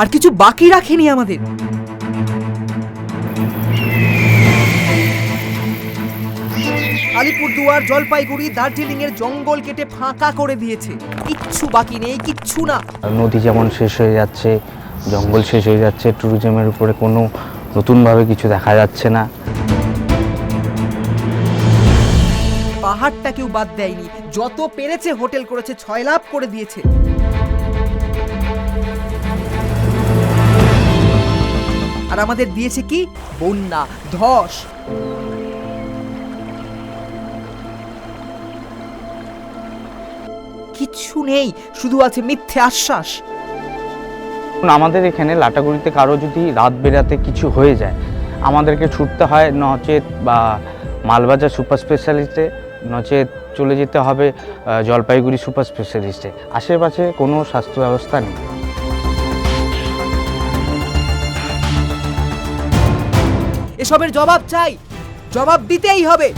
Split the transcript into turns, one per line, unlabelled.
আর কিছু বাকি রাখেনি আমাদের। আলিপুরদুয়ার জলপাইগুড়ি দার্জিলিং এর জঙ্গল কেটে ফাঁকা করে দিয়েছে। কিচ্ছু বাকি নেই, কিচ্ছু না।
নদী যেমন শেষ হয়ে যাচ্ছে, জঙ্গল শেষ হয়ে যাচ্ছে ট্যুরিজমের উপরে কোনো নতুনভাবে কিছু দেখা যাচ্ছে না।
পাহাড়টা কেউ বাদ দেয়নি। যত পেরেছে হোটেল করেছে, ছয় লাভ করে দিয়েছে। আর আমাদের দিয়েছে কি? বন্যা, ধস। কিচ্ছু নেই, শুধু আছে মিথ্যে আশ্বাস।
আমাদের এখানে লাটাগুড়িতে কারও যদি রাত বেরাতে কিছু হয়ে যায়, আমাদেরকে ছুটতে হয় নচেত বা মালবাজার সুপার স্পেশালিস্টে নচেত চলে যেতে হবে জলপাইগুড়ি সুপার স্পেশালিস্টে। আশেপাশে কোনো স্বাস্থ্য ব্যবস্থা নেই।
এসবের জবাব চাই। জবাব দিতেই হবে।